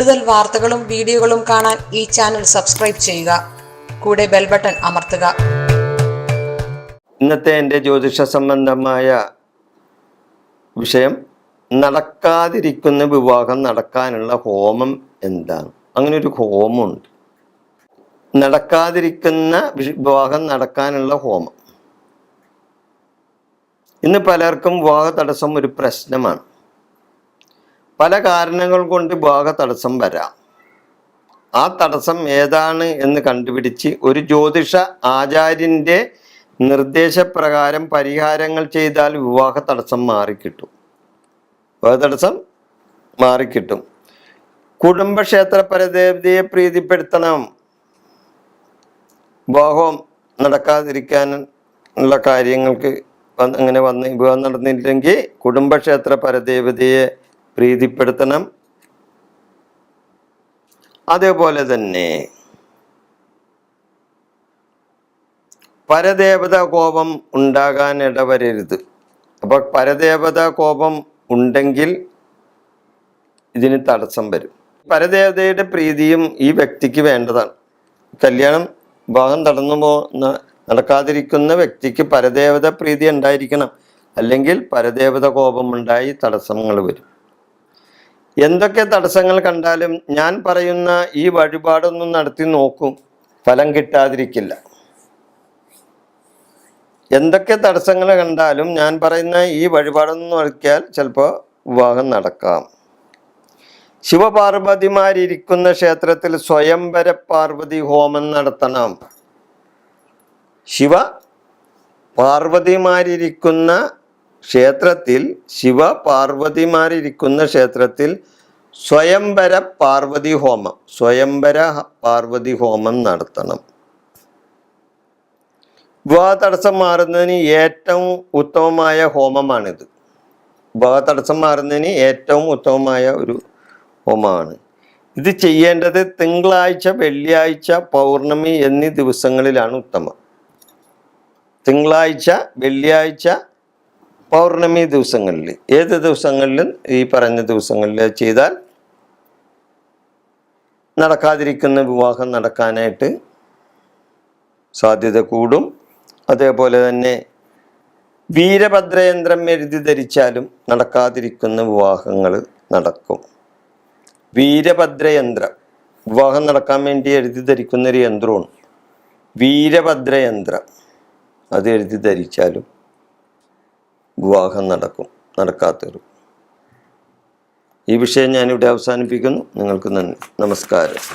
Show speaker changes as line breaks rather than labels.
കൂടുതൽ വാർത്തകളും വീഡിയോകളും കാണാൻ ഈ ചാനൽ സബ്സ്ക്രൈബ് ചെയ്യുക. കൂടെ ബെൽ ബട്ടൺ അമർത്തുക.
ഇന്നത്തെ എന്റെ ജ്യോതിഷ സംബന്ധമായ വിഷയം നടക്കാതിരിക്കുന്ന വിവാഹം നടക്കാനുള്ള ഹോമം എന്താണ്? അങ്ങനെ ഒരു ഹോമമുണ്ട്. നടക്കാതിരിക്കുന്ന വിവാഹം നടക്കാനുള്ള ഹോമം. ഇന്ന് പലർക്കും വിവാഹ തടസ്സം ഒരു പ്രശ്നമാണ്. പല കാരണങ്ങൾ കൊണ്ട് ഭാഗ തടസ്സം വരാം. ആ തടസ്സം ഏതാണ് എന്ന് കണ്ടുപിടിച്ച് ഒരു ജ്യോതിഷ ആചാര്യന്റെ നിർദ്ദേശപ്രകാരം പരിഹാരങ്ങൾ ചെയ്താൽ വിവാഹ തടസ്സം മാറിക്കിട്ടും. വിവാഹ തടസ്സം മാറിക്കിട്ടും. കുടുംബക്ഷേത്ര പരദേവതയെ പ്രീതിപ്പെടുത്തണം. വിവാഹം നടക്കാതിരിക്കാൻ ഉള്ള കാര്യങ്ങൾക്ക് അങ്ങനെ വന്ന് വിവാഹം നടന്നില്ലെങ്കിൽ കുടുംബക്ഷേത്ര പരദേവതയെ പ്രീതിപ്പെടുത്തണം. അതേപോലെ തന്നെ പരദേവത കോപം ഉണ്ടാകാൻ ഇടവരരുത്. അപ്പൊ പരദേവത കോപം ഉണ്ടെങ്കിൽ ഇതിന് തടസ്സം വരും. പരദേവതയുടെ പ്രീതിയും ഈ വ്യക്തിക്ക് വേണ്ടതാണ്. കല്യാണം വിവാഹം നടന്നു പോ നടക്കാതിരിക്കുന്ന വ്യക്തിക്ക് പരദേവത പ്രീതി ഉണ്ടായിരിക്കണം. അല്ലെങ്കിൽ പരദേവത കോപമുണ്ടായി തടസ്സങ്ങൾ വരും. എന്തൊക്കെ തടസ്സങ്ങൾ കണ്ടാലും ഞാൻ പറയുന്ന ഈ വഴിപാടൊന്നും നടത്തി നോക്കും. ഫലം കിട്ടാതിരിക്കില്ല. എന്തൊക്കെ തടസ്സങ്ങൾ കണ്ടാലും ഞാൻ പറയുന്ന ഈ വഴിപാടൊന്നും നടത്തിയാൽ ചിലപ്പോൾ വിവാഹം നടക്കാം. ശിവപാർവതിമാരിയ്ക്കുന്ന ക്ഷേത്രത്തിൽ സ്വയംവര പാർവതി ഹോമം നടത്തണം. ശിവ പാർവതിമാരിയ്ക്കുന്ന ക്ഷേത്രത്തിൽ ശിവ പാർവതിമാരിരിക്കുന്ന ക്ഷേത്രത്തിൽ സ്വയംവര പാർവതി ഹോമം സ്വയംവര പാർവതി ഹോമം നടത്തണം. വിവാഹ തടസ്സം മാറുന്നതിന് ഏറ്റവും ഉത്തമമായ ഹോമമാണിത്. വിവാഹ തടസ്സം മാറുന്നതിന് ഏറ്റവും ഉത്തമമായ ഒരു ഹോമമാണ്. ഇത് ചെയ്യേണ്ടത് തിങ്കളാഴ്ച വെള്ളിയാഴ്ച പൗർണമി എന്നീ ദിവസങ്ങളിലാണ് ഉത്തമം. തിങ്കളാഴ്ച വെള്ളിയാഴ്ച പൗർണമി ദിവസങ്ങളിൽ ഏത് ദിവസങ്ങളിലും ഈ പറഞ്ഞ ദിവസങ്ങളിൽ ചെയ്താൽ നടക്കാതിരിക്കുന്ന വിവാഹം നടക്കാനായിട്ട് സാധ്യത കൂടും. അതേപോലെ തന്നെ വീരഭദ്രയന്ത്രം എഴുതി ധരിച്ചാലും നടക്കാതിരിക്കുന്ന വിവാഹങ്ങൾ നടക്കും. വീരഭദ്രയന്ത്രം വിവാഹം നടക്കാൻ വേണ്ടി എഴുതി ധരിക്കുന്നൊരു യന്ത്രമാണ് വീരഭദ്രയന്ത്രം അത് എഴുതി ധരിച്ചാലും വിവാഹം നടക്കും നടക്കാത്തൊരു ഈ വിഷയം ഞാനിവിടെ അവസാനിപ്പിക്കുന്നു. നിങ്ങൾക്ക് നന്ദി. നമസ്കാരം.